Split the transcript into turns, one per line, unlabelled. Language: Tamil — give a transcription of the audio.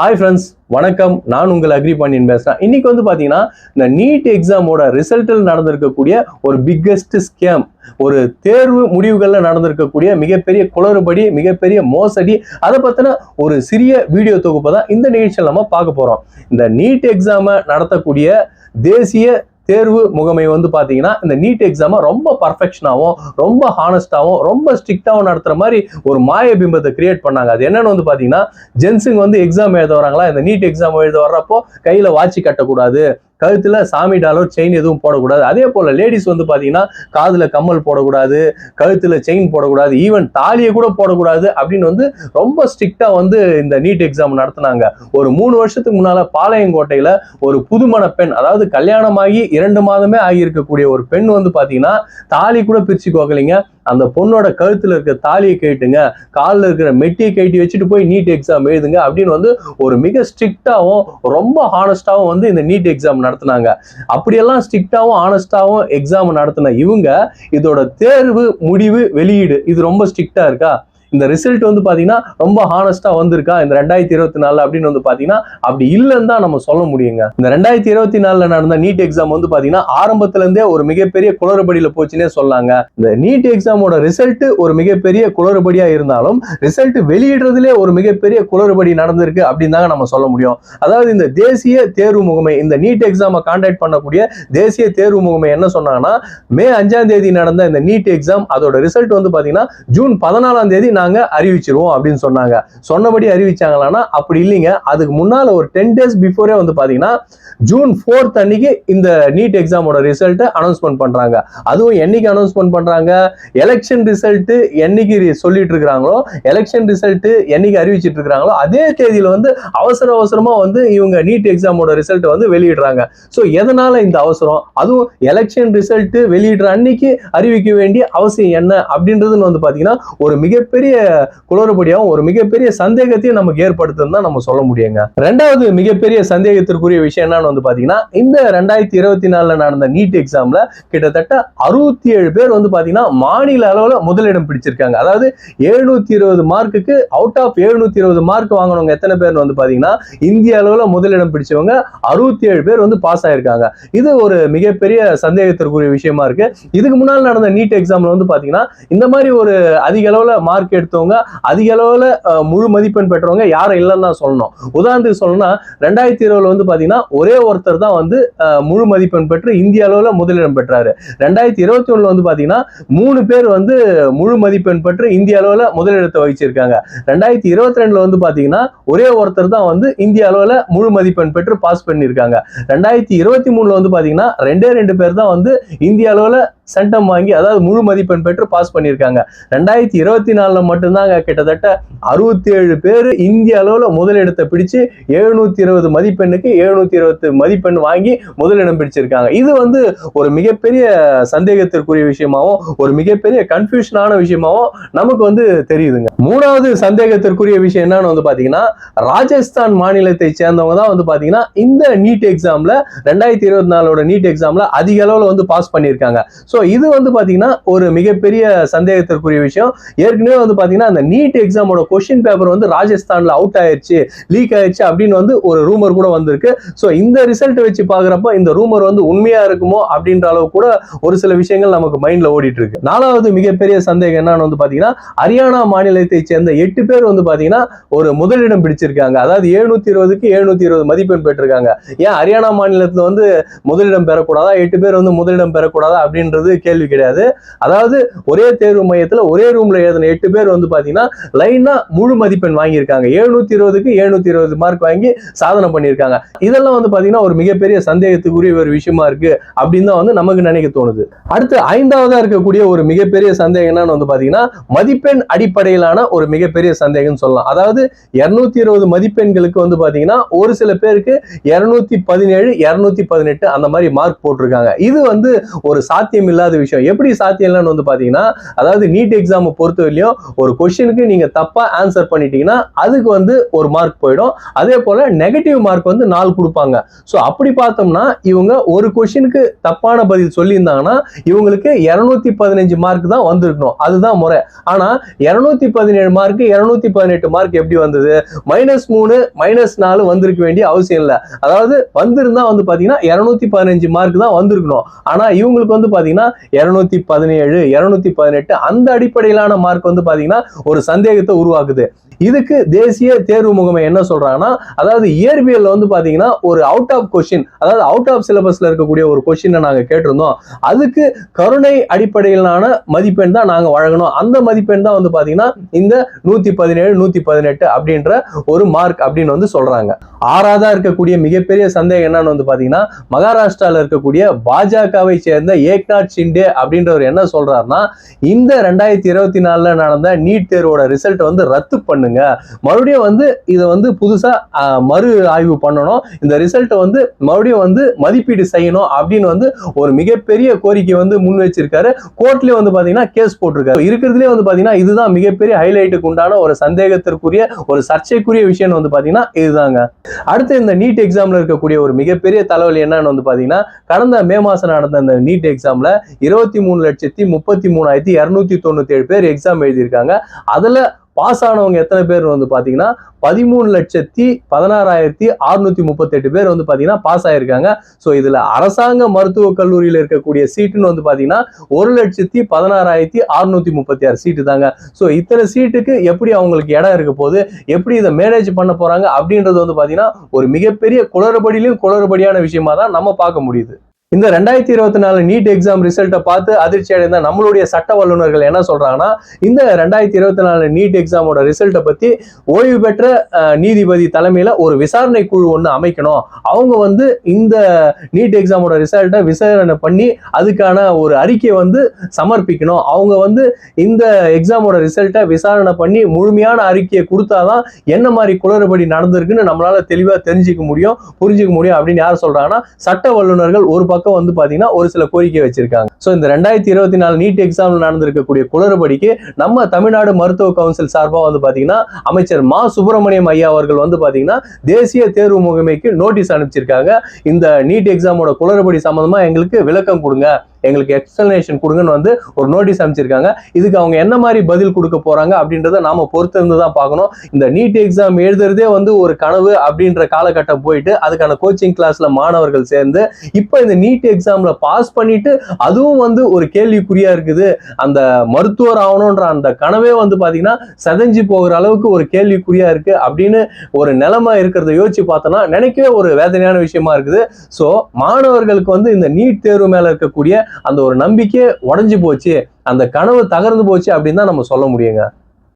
ஹாய் ஃப்ரெண்ட்ஸ் வணக்கம். நான் உங்கள் அக்ரி பாண்டியன் பேசுகிறேன் இன்னைக்கு வந்து பார்த்தீங்கன்னா இந்த நீட் எக்ஸாமோட ரிசல்ட்டில் நடந்திருக்கக்கூடிய ஒரு பிக்கெஸ்ட் ஸ்கேம் ஒரு தேர்வு முடிவுகளில் நடந்திருக்கக்கூடிய மிகப்பெரிய குளறுபடி மிகப்பெரிய மோசடி அதை பற்றின ஒரு சிறிய வீடியோ தொகுப்பை தான் இந்த நிகழ்ச்சியில் நம்ம பார்க்க போகிறோம் இந்த நீட் எக்ஸாமை நடத்தக்கூடிய தேசிய தேர்வு முகமை வந்து பார்த்தீங்கன்னா இந்த நீட் எக்ஸாமை ரொம்ப பர்ஃபெக்ஷனாகவும் ரொம்ப ஹானஸ்டாகவும் ரொம்ப ஸ்ட்ரிக்டாகவும் நடத்துகிற மாதிரி ஒரு மாய பிம்பத்தை கிரியேட் பண்ணாங்க. அது என்னன்னு வந்து பார்த்தீங்கன்னா ஜென்ஸுங்க வந்து எக்ஸாம் எழுத வராங்களா? இந்த நீட் எக்ஸாம் எழுத வர்றப்போ கையில் வாட்சி கட்டக்கூடாது. கழுத்தில் சாமி டாலர் செயின் எதுவும் போடக்கூடாது. அதே போல் லேடிஸ் வந்து பார்த்தீங்கன்னா காதில் கம்மல் போடக்கூடாது கழுத்தில் செயின் போடக்கூடாது ஈவன் தாலியை கூட போடக்கூடாது அப்படின்னு வந்து ரொம்ப ஸ்ட்ரிக்டாக வந்து இந்த நீட் எக்ஸாம் நடத்தினாங்க. ஒரு மூணு வருஷத்துக்கு முன்னால் பாளையங்கோட்டையில் ஒரு புதுமண பெண் அதாவது கல்யாணமாகி இரண்டு மாதமே ஆகியிருக்கக்கூடிய ஒரு பெண் வந்து பார்த்தீங்கன்னா தாலி கூட பிரிச்சு கோக்கலைங்க. அந்த பொண்ணோட கழுத்தில் இருக்க தாலியை கேட்டுங்க காலில் இருக்கிற மெட்டியை கேட்டி வச்சுட்டு போய் நீட் எக்ஸாம் எழுதுங்க அப்படின்னு வந்து ஒரு மிக ஸ்ட்ரிக்டாகவும் ரொம்ப ஹானஸ்டாகவும் வந்து இந்த நீட் எக்ஸாம் நடத்தினாங்க. அப்படியெல்லாம் ஸ்ட்ரிக்டாகவும் ஆனஸ்டாகவும் எக்ஸாம் நடத்தின இவங்க இதோட தேர்வு முடிவு வெளியீடு இது ரொம்ப ஸ்ட்ரிக்டா இருக்கா? இந்த ரிசல்ட் வந்து பாத்தீங்கன்னா ரொம்ப ஹானஸ்டா வந்திருக்கா? இந்த ரெண்டாயிரத்தி இருபத்தி நாலு அப்படின்னு வந்து பாத்தீங்கன்னா அப்படி இல்லைன்னு தான் நம்ம சொல்ல முடியுங்க. இந்த ரெண்டாயிரத்தி இருபத்தி நாலுல நடந்த நீட் எக்ஸாம் வந்து பாத்தீங்கன்னா ஆரம்பத்துல இருந்தே ஒரு மிகப்பெரிய குளறுபடியில போச்சுன்னே சொல்லாங்க. இந்த நீட் எக்ஸாமோட ரிசல்ட் ஒரு மிகப்பெரிய குளறுபடியா இருந்தாலும் ரிசல்ட் வெளியிடுறதுலே ஒரு மிகப்பெரிய குளறுபடி நடந்திருக்கு அப்படின்னு தாங்க நம்ம சொல்ல முடியும். அதாவது இந்த தேசிய தேர்வு முகமை இந்த நீட் எக்ஸாமை கான்டாக்ட் பண்ணக்கூடிய தேசிய தேர்வு முகமை என்ன சொன்னாங்கன்னா மே அஞ்சாம் தேதி நடந்த இந்த நீட் எக்ஸாம் அதோட ரிசல்ட் வந்து பாத்தீங்கன்னா ஜூன் பதினாலாம் தேதி நாங்கள் அறிவிச்சிருவோம் அப்படின்னு சொன்னாங்க. சொன்னபடி அறிவிச்சாங்களான்னா அப்படி இல்லைங்க. அதுக்கு முன்னால் ஒரு டென் டேஸ் பிஃபோரே வந்து பார்த்தீங்கன்னா ஜூன் ஃபோர்த் அன்னைக்கு இந்த நீட் எக்ஸாமோட ரிசல்ட்டை அனௌன்ஸ்மெண்ட் பண்ணுறாங்க அதுவும் என்னைக்கு அனௌன்ஸ்மெண்ட் பண்ணுறாங்க எலெக்ஷன் ரிசல்ட்டு என்னைக்கு சொல்லிட்டு இருக்கிறாங்களோ எலெக்ஷன் ரிசல்ட்டு என்னைக்கு அறிவிச்சிட்டு இருக்கிறாங்களோ அதே தேதியில் வந்து அவசர அவசரமாக வந்து இவங்க நீட் எக்ஸாமோட ரிசல்ட்டை வந்து வெளியிடுறாங்க. ஸோ எதனால் இந்த அவசரம்? அதுவும் எலெக்ஷன் ரிசல்ட்டு வெளியிடுற அன்னைக்கு அறிவிக்க வேண்டிய அவசியம் என்ன? அப்படின்றதுன்னு வந்து பார்த்தீங்கன்னா ஒரு மிகப்பெரிய குளறுபடியாகவும் ஒரு மிகப்பெரிய சந்தேகத்தையும் நமக்கு ஏற்படுத்துன்னு தான் நம்ம சொல்ல முடியுங்க. ரெண்டாவது மிகப்பெரிய சந்தேகத்திற்குரிய விஷயம் என்னன்னு வந்து பாத்தீங்கன்னா இந்த ரெண்டாயிரத்தி இருபத்தி நாலுல நடந்த நீட் எக்ஸாம்ல கிட்டத்தட்ட அறுபத்தி ஏழு பேர் வந்து பாத்தீங்கன்னா மாநில அளவுல முதலிடம் பிடிச்சிருக்காங்க. அதாவது எழுநூத்தி இருபது மார்க்குக்கு அவுட் ஆஃப் எழுநூத்தி இருபது மார்க் வாங்கினவங்க எத்தனை பேர் வந்து பாத்தீங்கன்னா இந்திய அளவுல முதலிடம் பிடிச்சவங்க அறுபத்தி ஏழு பேர் வந்து பாஸ் ஆயிருக்காங்க. இது ஒரு மிகப்பெரிய சந்தேகத்திற்குரிய விஷயமா இருக்கு. இதுக்கு முன்னால் நடந்த நீட் எக்ஸாம்ல வந்து பாத்தீங்கன்னா இந்த மாதிரி ஒரு அதிக அளவுல மார்க் எடுத்தவங்க அதிக அளவுல முழு மதிப்பெண் பெற்றவங்க யாரும் இல்லைன்னு தான் சொல்லணும். உதாரணத்துக்கு சொல்லணும்னா ரெண்டாயிரத்தி இருபதுல வந்து பாத்தீங்கன்னா ஒரே ஒருத்தர் தான் வந்து முழு மதிப்பெண் பெற்று இந்திய அளவுல முதலிடம் பெற்றாரு. ரெண்டாயிரத்தி இருபத்தி ஒண்ணுல வந்து பாத்தீங்கன்னா மூணு பேர் வந்து முழு மதிப்பெண் பெற்று இந்திய அளவில் முதலிடத்தை வகிச்சிருக்காங்க. ரெண்டாயிரத்தி இருபத்தி ரெண்டுல வந்து பார்த்தீங்கன்னா ஒரே ஒருத்தர் தான் வந்து இந்திய அளவில் முழு மதிப்பெண் பெற்று பாஸ் பண்ணியிருக்காங்க. ரெண்டாயிரத்தி இருபத்தி மூணுல வந்து பார்த்தீங்கன்னா ரெண்டே ரெண்டு பேர் தான் வந்து இந்திய அளவில் சென்டம் வாங்கி அதாவது முழு மதிப்பெண் பெற்று பாஸ் பண்ணியிருக்காங்க. ரெண்டாயிரத்தி இருபத்தி நாலுல மட்டும்தாங்க கிட்டத்தட்ட அறுபத்தி ஏழு பேர் இந்திய அளவுல முதலிடத்தை பிடிச்சு எழுநூத்தி இருபது மதிப்பெண்ணுக்கு எழுநூத்தி இருபது மதிப்பெண் வாங்கி முதலிடம் பிடிச்சிருக்காங்க. இது வந்து ஒரு மிகப்பெரிய சந்தேகத்திற்குரிய விஷயமாவும் ஒரு மிகப்பெரிய கன்ஃபியூஷனான விஷயமாவும் நமக்கு வந்து தெரியுதுங்க. மூணாவது சந்தேகத்திற்குரிய விஷயம் என்னன்னு வந்து பாத்தீங்கன்னா ராஜஸ்தான் மாநிலத்தை சேர்ந்தவங்க தான் வந்து பாத்தீங்கன்னா இந்த நீட் எக்ஸாம்ல ரெண்டாயிரத்தி இருபத்தி நாலோட நீட் எக்ஸாம்ல அதிக அளவுல வந்து பாஸ் பண்ணியிருக்காங்க. ஸோ இது வந்து பாத்தீங்கன்னா ஒரு மிகப்பெரிய சந்தேகத்திற்குரிய விஷயம். ஏற்கனவே வந்து பாத்தீங்கன்னா அந்த நீட் எக்ஸாமோட கொஸ்டின் பேப்பர் வந்து ராஜஸ்தானில் அவுட் ஆயிருச்சு லீக் ஆயிருச்சு அப்படின்னு வந்து ஒரு ரூமர் கூட வந்திருக்கு. ஸோ இந்த ரிசல்ட் வச்சு பார்க்குறப்ப இந்த ரூமர் வந்து உண்மையா இருக்குமோ அப்படின்ற அளவு கூட ஒரு சில விஷயங்கள் நமக்கு மைண்ட்ல ஓடிட்டு இருக்கு. நாலாவது மிகப்பெரிய சந்தேகம் என்னன்னு வந்து பாத்தீங்கன்னா ஹரியானா மாநிலத்தை சேர்ந்த எட்டு பேர் வந்து பாத்தீங்கன்னா ஒரு முதலிடம் பிடிச்சிருக்காங்க. அதாவது எழுநூத்தி இருபதுக்கு எழுநூத்தி இருபது மதிப்பெண் பெற்றிருக்காங்க. ஏன் ஹரியானா மாநிலத்துல வந்து முதலிடம் பெறக்கூடாதா? எட்டு பேர் வந்து முதலிடம் பெறக்கூடாதா அப்படின்றது கேள்வி கிடையாது. அதாவது ஒரே தேர்வு மையத்தில் ஒரே ரூம்ல எழுதின எட்டு பேர் வந்து பாத்தீங்கன்னா லைனா முழு மதிப்பெண் வாங்கியிருக்காங்க. எழுநூத்தி இருபதுக்கு எழுநூத்தி இருபது மார்க் வாங்கி சாதனை பண்ணியிருக்காங்க. இதெல்லாம் வந்து பாத்தீங்கன்னா ஒரு மிகப்பெரிய சந்தேகத்துக்குரிய ஒரு விஷயமா இருக்கு அப்படின்னு தான் வந்து நமக்கு நினைக்க தோணுது. அடுத்து ஐந்தாவதா இருக்கக்கூடிய ஒரு மிகப்பெரிய சந்தேகம் என்னன்னு வந்து பாத்தீங்கன்னா மதிப்பெண் அடிப்படையிலான ஒரு மிகப்பெரிய சந்தேகம்னு சொல்லலாம். அதாவது இருநூத்தி இருபது மதிப்பெண்களுக்கு வந்து பாத்தீங்கன்னா ஒரு சில பேருக்கு இருநூத்தி பதினேழு இருநூத்தி பதினெட்டு அந்த மாதிரி மார்க் போட்டிருக்காங்க. இது வந்து ஒரு சாத்தியம் இல்லாத விஷயம். எப்படி சாத்தியம் இல்லைன்னு வந்து பார்த்தீங்கன்னா அதாவது நீட் எக்ஸாம் பொறுத்தவரையிலையும் ஒரு கொஷினுக்கு நீங்க தப்பாக ஆன்சர் பண்ணிட்டீங்கன்னா அதுக்கு வந்து ஒரு மார்க் போயிடும். அதே போல நெகட்டிவ் மார்க் வந்து நாலு கொடுப்பாங்க. ஸோ அப்படி பார்த்தோம்னா இவங்க ஒரு கொஷினுக்கு தப்பான பதில் சொல்லியிருந்தாங்கன்னா இவங்களுக்கு இரநூத்தி பதினஞ்சு மார்க் தான் வந்திருக்கணும். அதுதான் முறை. ஆனா இருநூத்தி பதினேழு மார்க் இருநூத்தி பதினெட்டு மார்க் எப்படி வந்தது? மைனஸ் மூணு மைனஸ் நாலு வந்திருக்க வேண்டிய அவசியம் இல்லை. அதாவது வந்திருந்தா வந்து பாத்தீங்கன்னா இருநூத்தி பதினஞ்சு மார்க் தான் வந்திருக்கணும். ஆனா இவங்களுக்கு வந்து பார்த்தீங்கன்னா இருநூத்தி பதினேழு இருநூத்தி பதினெட்டு அந்த அடிப்படையிலான மார்க் வந்து பாத்தீங்கன்னா ஒரு சந்தேகத்தை உருவாக்குது. இதுக்கு தேசிய தேர்வு முகமை என்ன சொல்றாங்கன்னா அதாவது இயற்பியல் வந்து பாத்தீங்கன்னா ஒரு அவுட் ஆஃப் கொஸ்டின் அதாவது அவுட் ஆஃப் சிலபஸ்ல இருக்கக்கூடிய ஒரு கொஸ்டினை நாங்க கேட்டிருந்தோம். அதுக்கு கருணை அடிப்படையிலான மதிப்பெண் தான் நாங்க வழங்கணும். அந்த மதிப்பெண் தான் வந்து பாத்தீங்கன்னா இந்த நூத்தி பதினேழு நூத்தி பதினெட்டு அப்படின்ற ஒரு மார்க் அப்படின்னு வந்து சொல்றாங்க. ஆறாவதா இருக்கக்கூடிய மிகப்பெரிய சந்தேகம் என்னன்னு வந்து பாத்தீங்கன்னா மகாராஷ்டிரால இருக்கக்கூடிய பாஜகவை சேர்ந்த ஏக்நாத் ஷிண்டே அப்படின்றவர் என்ன சொல்றாருன்னா இந்த ரெண்டாயிரத்தி இருபத்தி நாலுல நடந்த நீட் தேர்வோட ரிசல்ட் வந்து ரத்து பண்ணு. பண்ணுங்க. மறுபடியும் வந்து இதை வந்து புதுசா மறு ஆய்வு பண்ணணும். இந்த ரிசல்ட்டை வந்து மறுபடியும் வந்து மதிப்பீடு செய்யணும் அப்படின்னு வந்து ஒரு மிகப்பெரிய கோரிக்கை வந்து முன் வச்சிருக்காரு. கோர்ட்லயே வந்து பாத்தீங்கன்னா கேஸ் போட்டிருக்காரு. இருக்கிறதுலே வந்து பாத்தீங்கன்னா இதுதான் மிகப்பெரிய ஹைலைட்டுக்கு உண்டான ஒரு சந்தேகத்திற்குரிய ஒரு சர்ச்சைக்குரிய விஷயம் வந்து பாத்தீங்கன்னா இதுதாங்க. அடுத்து இந்த நீட் எக்ஸாம்ல இருக்கக்கூடிய ஒரு மிகப்பெரிய தலைவலி என்னன்னு வந்து பாத்தீங்கன்னா கடந்த மே மாசம் நடந்த இந்த நீட் எக்ஸாம்ல இருபத்தி மூணு லட்சத்தி முப்பத்தி மூணாயிரத்தி இருநூத்தி தொண்ணூத்தி ஏழு பேர் எக்ஸாம் எழுதியிருக்காங்க. அதுல பாஸ் ஆனவங்க எத்தனை பேர் வந்து பார்த்தீங்கன்னா பதிமூணு லட்சத்தி பதினாறாயிரத்தி அறுநூத்தி முப்பத்தெட்டு பேர் வந்து பார்த்தீங்கன்னா பாஸ் ஆயிருக்காங்க. ஸோ இதில் அரசாங்க மருத்துவக் கல்லூரியில் இருக்கக்கூடிய சீட்டுன்னு வந்து பார்த்தீங்கன்னா ஒரு லட்சத்தி பதினாறாயிரத்தி அறுநூத்தி முப்பத்தி ஆறு சீட்டு தாங்க. ஸோ இத்தனை சீட்டுக்கு எப்படி அவங்களுக்கு இடம் இருக்க போகுது? எப்படி இதை மேனேஜ் பண்ண போறாங்க? அப்படின்றது வந்து பார்த்தீங்கன்னா ஒரு மிகப்பெரிய குளறுபடியிலும் குளறுபடியான விஷயமா தான் நம்ம பார்க்க முடியுது. இந்த ரெண்டாயிரத்தி இருபத்தி நாலு நீட் எக்ஸாம் ரிசல்ட்டை பார்த்து அதிர்ச்சி அடைந்த நம்மளுடைய சட்ட வல்லுநர்கள் என்ன சொல்றாங்கன்னா இந்த ரெண்டாயிரத்தி இருபத்தி நாலு நீட் எக்ஸாமோட ரிசல்ட்டை பத்தி ஓய்வு பெற்ற நீதிபதி தலைமையில ஒரு விசாரணை குழு ஒன்று அமைக்கணும். அவங்க வந்து இந்த நீட் எக்ஸாமோட ரிசல்ட்டை விசாரணை பண்ணி அதுக்கான ஒரு அறிக்கையை வந்து சமர்ப்பிக்கணும். அவங்க வந்து இந்த எக்ஸாமோட ரிசல்ட்டை விசாரணை பண்ணி முழுமையான அறிக்கையை கொடுத்தாதான் என்ன மாதிரி குளறுபடி நடந்திருக்குன்னு நம்மளால தெளிவாக தெரிஞ்சுக்க முடியும் புரிஞ்சுக்க முடியும் அப்படின்னு யார் சொல்றாங்கன்னா சட்ட வல்லுநர்கள் ஒரு பக்கம் வந்து பாத்தீங்கன்னா ஒரு சில கோரிக்கை வச்சிருக்காங்க. ஸோ இந்த ரெண்டாயிரத்தி இருபத்தி நாலு நீட் எக்ஸாமில் நடந்திருக்கக்கூடிய குளறுபடிக்கு நம்ம தமிழ்நாடு மருத்துவ கவுன்சில் சார்பாக வந்து பார்த்தீங்கன்னா அமைச்சர் மா. சுப்பிரமணியம் ஐயா அவர்கள் வந்து பார்த்தீங்கன்னா தேசிய தேர்வு முகமைக்கு நோட்டீஸ் அனுப்பிச்சிருக்காங்க. இந்த நீட் எக்ஸாமோட குளறுபடி சம்மந்தமாக எங்களுக்கு விளக்கம் கொடுங்க. எங்களுக்கு எக்ஸ்பிளனேஷன் கொடுங்கன்னு வந்து ஒரு நோட்டீஸ் அனுப்பிச்சிருக்காங்க. இதுக்கு அவங்க என்ன மாதிரி பதில் கொடுக்க போறாங்க அப்படின்றத நாம பொறுத்திருந்து தான் பார்க்கணும். இந்த நீட் எக்ஸாம் எழுதுறதே வந்து ஒரு கனவு அப்படின்ற காலகட்டம் போயிட்டு அதுக்கான கோச்சிங் கிளாஸ்ல மாணவர்கள் சேர்ந்து இப்போ இந்த நீட் எக்ஸாம்ல பாஸ் பண்ணிட்டு அதுவும் வந்து ஒரு கேள்விக்குறியா இருக்குது. அந்த மருத்துவர் ஆகணுன்ற அந்த கனவே வந்து பாத்தீங்கன்னா செதஞ்சு போகிற அளவுக்கு ஒரு கேள்விக்குறியா இருக்கு. அப்படின்னு ஒரு நிலைமை இருக்கிறத யோசிச்சு பார்த்தோம்னா நினைக்கவே ஒரு வேதனையான விஷயமா இருக்குது. ஸோ மாணவர்களுக்கு வந்து இந்த நீட் தேர்வு மேல இருக்கக்கூடிய அந்த ஒரு நம்பிக்கை உடஞ்சி போச்சு. அந்த கனவு தகர்ந்து போச்சு அப்படின்னு தான் நம்ம சொல்ல முடியுங்க.